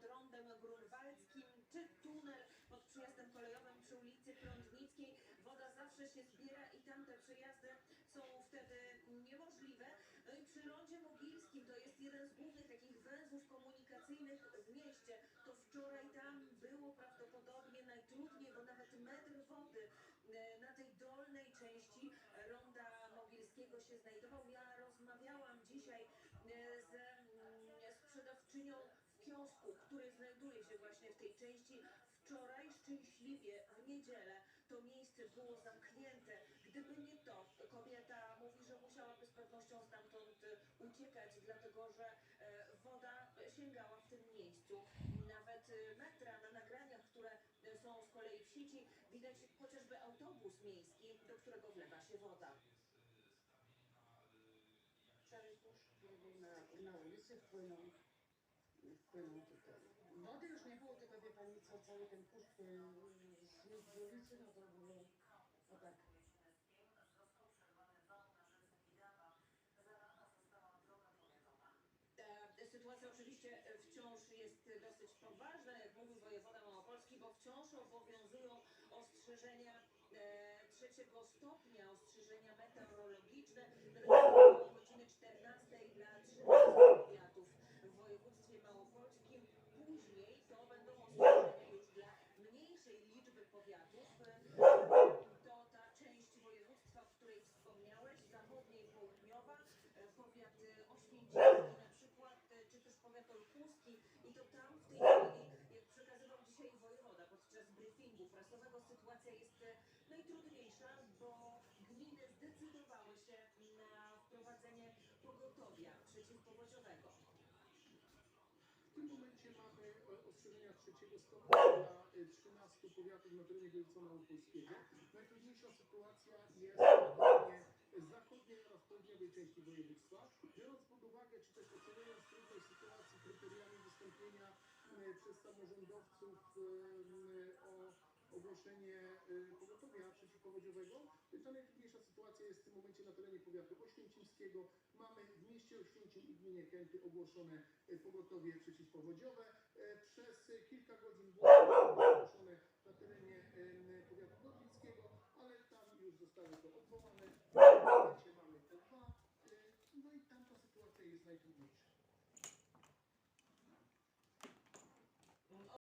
Sądem Grunwaldzkim, czy tunel pod przejazdem kolejowym przy ulicy Prądnickiej. Woda zawsze się zbiera i tamte przejazdy są wtedy niemożliwe. No i przy rondzie mogilskim to jest jeden z głównych takich węzłów komunikacyjnych w mieście. To wczoraj tam było prawdopodobnie najtrudniej, bo nawet metr wody e, na tej dolnej części ronda mogilskiego się znajdował. Ja rozmawiałam dzisiaj e, z mm, sprzedawczynią w kiosku, który znajduje się właśnie w tej części. Wczoraj szczęśliwie w niedzielę to miejsce było zamknięte. Gdyby nie to, kobieta mówi, że musiałaby z pewnością stamtąd e, uciekać, dlatego że e, woda sięgała w tym miejscu. Nawet e, metra na nagraniach, które są z kolei w sieci, widać chociażby autobus miejski, do którego wlewa się woda. Na, na ulicy wpłynął, Wody już nie było, tylko wie pani co, cały ten kurz, z ulicy, no to było, no tak. Ta sytuacja oczywiście wciąż jest dosyć poważna, jak mówił wojewoda małopolski, bo wciąż obowiązują ostrzeżenia e, trzeciego stopnia, ostrzeżenia meteorologiczne do godziny 14 dla 13 powiatów w województwie małopolskim. Później to będą ostrzeżenia już dla mniejszej liczby powiatów. To ta część województwa, o której wspomniałeś, zachodnia i południowa, e, powiat e, oświęcimski na przykład, e, czy też powiat olkuski i to tam w tej chwili, jak przekazywał dzisiaj wojewoda podczas briefingu prasowego, sytuacja jest najtrudniejsza, bo gminy zdecydowały się na wprowadzenie pogotowia przeciwpowodziowego. W tym momencie mamy ostrzeżenia trzeciego stopnia 13 powiatów na terenie województwa małopolskiego. Najtrudniejsza sytuacja jest terenie zachodniej oraz południowej części województwa. Biorąc pod uwagę, czy też oceniając trudność sytuacji kryteriami wystąpienia e, przez samorządowców e, o ogłoszenie e, pogotowia przeciwpowodziowego, ta najtrudniejsza sytuacja jest w tym momencie na terenie powiatu oświęcimskiego. Mamy w mieście Oświęcim i gminie Kęty ogłoszone pogotowie przeciwpowodziowe. Przez kilka godzin było ogłoszone na terenie em, powiatu gorlickiego, ale tam już zostały to odwołane. Mamy te dwa, no i tam ta sytuacja jest najtrudniejsza.